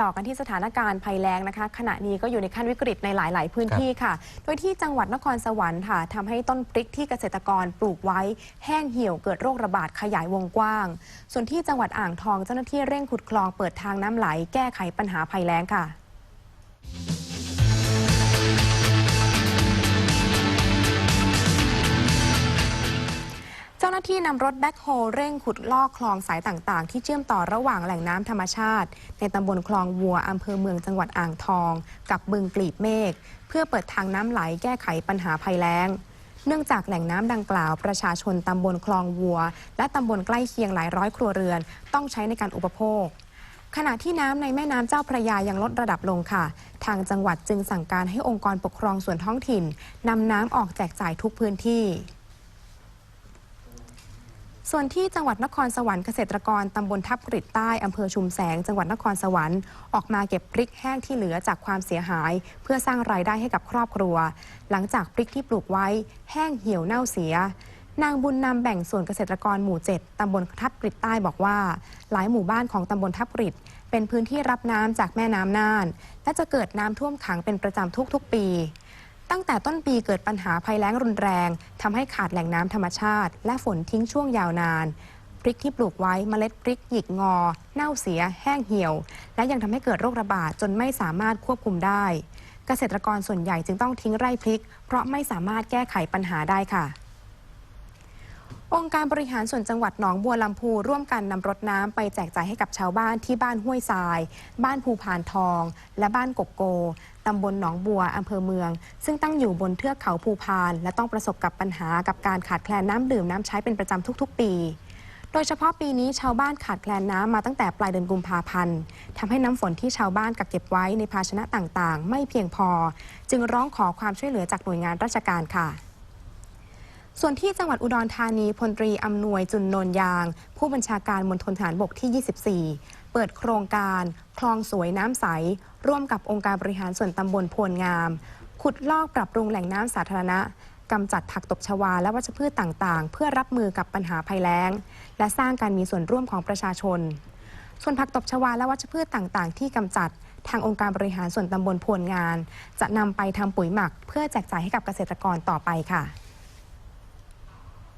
ต่อกันที่สถานการณ์ภัยแล้งนะคะ ขณะนี้ก็อยู่ในขั้นวิกฤตในหลาย ๆ พื้นที่ค่ะ โดยที่จังหวัดนครสวรรค์ค่ะทำให้ต้นพริกที่เกษตรกรปลูกไว้ แห้งเหี่ยวเกิดโรคระบาดขยายวงกว้าง ส่วนที่จังหวัดอ่างทองเจ้าหน้าที่เร่งขุดคลองเปิดทางน้ำไหลแก้ไขปัญหาภัยแล้งค่ะ ที่นำรถแบ็คโฮเร่งขุดลอกคลองสายต่างๆ ที่เชื่อมต่อระหว่างแหล่งน้ำธรรมชาติ ในตำบลคลองวัวอำเภอเมืองจังหวัดอ่างทอง กับบึงกลีบเมฆเพื่อเปิดทางน้ำไหลแก้ไขปัญหาภัยแล้ง เนื่องจากแหล่งน้ำดังกล่าว ประชาชนตำบลคลองวัว และตำบลใกล้เคียงหลายร้อยครัวเรือน ต้องใช้ในการอุปโภคขณะที่น้ำในแม่น้ำเจ้าพระยายังลดระดับลงค่ะ ทางจังหวัดจึงสั่งการให้องค์กรปกครองส่วนท้องถิ่นนำน้ำออกแจกจ่ายทุกพื้นที่ ส่วนที่จังหวัดนครสวรรค์เกษตรกรตำบลทับกริดใต้อำเภอชุมแสง จังหวัดนครสวรรค์ออกมาเก็บพริกแห้งที่เหลือจากความเสียหาย เพื่อสร้างรายได้ให้กับครอบครัว หลังจากพริกที่ปลูกไว้ แห้งเหี่ยวเน่าเสีย นางบุญนำแบ่งส่วนเกษตรกรหมู่ 7ตำบลทับกริดใต้บอกว่า หลายหมู่บ้านของตำบลทับกริดเป็นพื้นที่รับน้ำจากแม่น้ำน่าน และจะเกิดน้ำท่วมขังเป็นประจำทุกๆ ปี ตั้งแต่ต้นปีเกิดปัญหาภัยแล้งรุนแรงทำให้ขาดแหล่งน้ำธรรมชาติ และฝนทิ้งช่วงยาวนานพริกที่ปลูกไว้เมล็ดพริกหยิกงอ เน่าเสีย แห้งเหี่ยว และยังทำให้เกิดโรคระบาดจนไม่สามารถควบคุมได้ เกษตรกรส่วนใหญ่จึงต้องทิ้งไร่พริก เพราะไม่สามารถแก้ไขปัญหาได้ค่ะ องค์การบริหารส่วนจังหวัดหนองบัวลำพูร่วมกันนำรถน้ำไปแจกจ่ายให้กับชาวบ้านที่บ้านห้วยทราย บ้านภูพานทอง และบ้านกกโกตำบลหนองบัวอำเภอเมือง ซึ่งตั้งอยู่บนเทือกเขาภูพาน และต้องประสบกับปัญหากับการขาดแคลนน้ำดื่มน้ำใช้เป็นประจำทุกๆ ปี โดยเฉพาะปีนี้ชาวบ้านขาดแคลนน้ำมาตั้งแต่ปลายเดือนกุมภาพันธ์ทำให้น้ำฝนที่ชาวบ้านกักเก็บไว้ในภาชนะต่างๆ ไม่เพียงพอ จึงร้องขอความช่วยเหลือจากหน่วยงานราชการค่ะ ส่วนที่จังหวัดอุดรธานีพลตรีอำนวยจุนนนยาง ผู้บัญชาการมณฑลฐานบกที่ 24 เปิดโครงการคลองสวยน้ำใส ร่วมกับองค์การบริหารส่วนตำบลโพลงาม ขุดลอกปรับปรุงแหล่งน้ำสาธารณะกำจัดผักตบชวาและวัชพืชต่างๆ เพื่อรับมือกับปัญหาภัยแล้ง และสร้างการมีส่วนร่วมของประชาชน ส่วนผักตบชวาและวัชพืชต่างๆ ที่กำจัดทางองค์การบริหารส่วนตำบลโพลงาน จะนำไปทำปุ๋ยหมัก เพื่อแจกจ่ายให้กับเกษตรกรต่อไปค่ะ